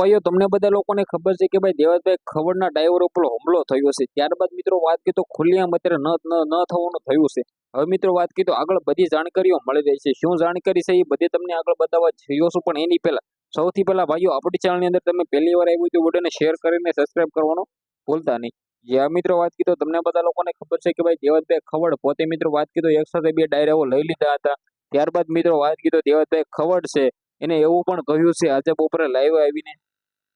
ભાઈઓ, તમને બધા લોકોને ખબર છે કે ભાઈ દેવતભાઈ ખવડના ડ્રાઈવર ઉપર હુમલો થયો છે. ત્યારબાદ મિત્રો વાત કીધો ખુલ્લીઆમ અત્યારે ન થવાનું થયું છે. હવે મિત્રો વાત કીધો આગળ બધી જાણકારીઓ મળી રહી છે. શું જાણકારી છે એ બધી તમને આગળ બતાવવા જઈયો છું, પણ એની પહેલા સૌથી પહેલા ભાઈઓ, આપણી ચેનલની અંદર તમે પહેલી વાર આવ્યું તો વિડીયોને શેર કરીને સબસ્ક્રાઈબ કરવાનો ભૂલતા નહીં. જે મિત્રો વાત કીધો તમને બધા લોકોને ખબર છે કે ભાઈ દેવતભાઈ ખવડ પોતે મિત્રો વાત કીધો એક સાથે બે ડાયરાઓ લઈ લીધા હતા. ત્યારબાદ મિત્રો વાત કીધો દેવતભાઈ ખવડ છે. એને એવું પણ કહ્યું છે, આજે બપોરે લાઈવ આવીને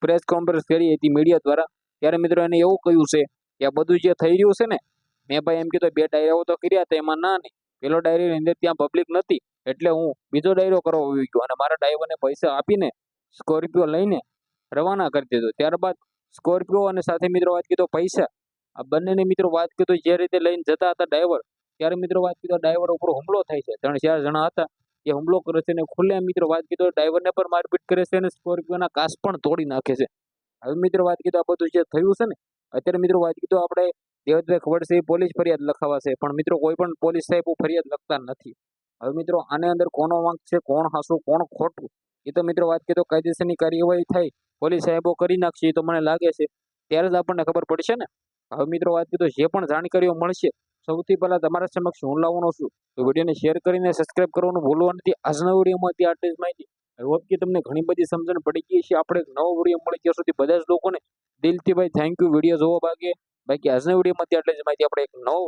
પ્રેસ કોન્ફરન્સ કરી હતી મીડિયા દ્વારા. ત્યારે મિત્રો એને એવું કહ્યું છે કે આ બધું જે થઈ રહ્યું છે ને, મેં ભાઈ એમ કીધું, બે ડાયરાઓ તો કર્યા હતા, એમાં ના નહીં પેલો ડાયરીની અંદર ત્યાં પબ્લિક નથી. એટલે હું બીજો ડાયરો કરવા આવી ગયો અને મારા ડ્રાઈવરને પૈસા આપીને સ્કોર્પિયો લઈને રવાના કરી દીધો. ત્યારબાદ સ્કોર્પિયો અને સાથે મિત્રો વાત કીધો પૈસા. આ બંનેને મિત્રો વાત કીધું, જે રીતે લઈને જતા હતા ડ્રાઈવર ત્યારે મિત્રો વાત કીધો ડ્રાઈવર ઉપર હુમલો થાય છે. ત્રણ ચાર જણા હતા. એ હુમલો કરે છે અને ખુલ્લે મિત્રો વાત કીધો, ડ્રાઈવરને પણ મારપીટ કરે છે અને સ્કોર્પિયોના કાચ પણ તોડી નાખે છે. હવે મિત્રો વાત કીધું આ બધું જે થયું છે ને, અત્યારે મિત્રો વાત કીધું આપણે દેવતભાઈ ખબર છે પોલીસ ફરિયાદ લખાવા છે, પણ મિત્રો કોઈ પણ પોલીસ સાહેબ ફરિયાદ લખતા નથી. હવે મિત્રો આને અંદર કોનો વાંક છે, કોણ હાસું, કોણ ખોટું, એ તો મિત્રો વાત કીધું કાયદેસરની કાર્યવાહી થાય, પોલીસ સાહેબો કરી નાખશે એ તો મને લાગે છે. ત્યારે જ આપણને ખબર પડશે ને. હવે મિત્રો વાત કીધું જે પણ જાણકારીઓ મળશે સૌથી પહેલા તમારા સમક્ષ હું લાવવાનો છું. તો વિડીયોને શેર કરીને સબસ્ક્રાઇબ કરવાનું ભૂલવા નથી. આજના વિડીયોમાંથી આટલી જ માહિતી. આઈ હોપ કે તમને ઘણી બધી સમજણ પડી ગઈ છે આપણે એક નવો વીડિયો મળી ત્યાં સુધી બધા જ લોકોને દિલથી ભાઈ થેન્ક યુ વીડિયો જોવા બાકી બાકી આજના વિડીયોમાંથી આટલી જ માહિતી. આપણે એક નવો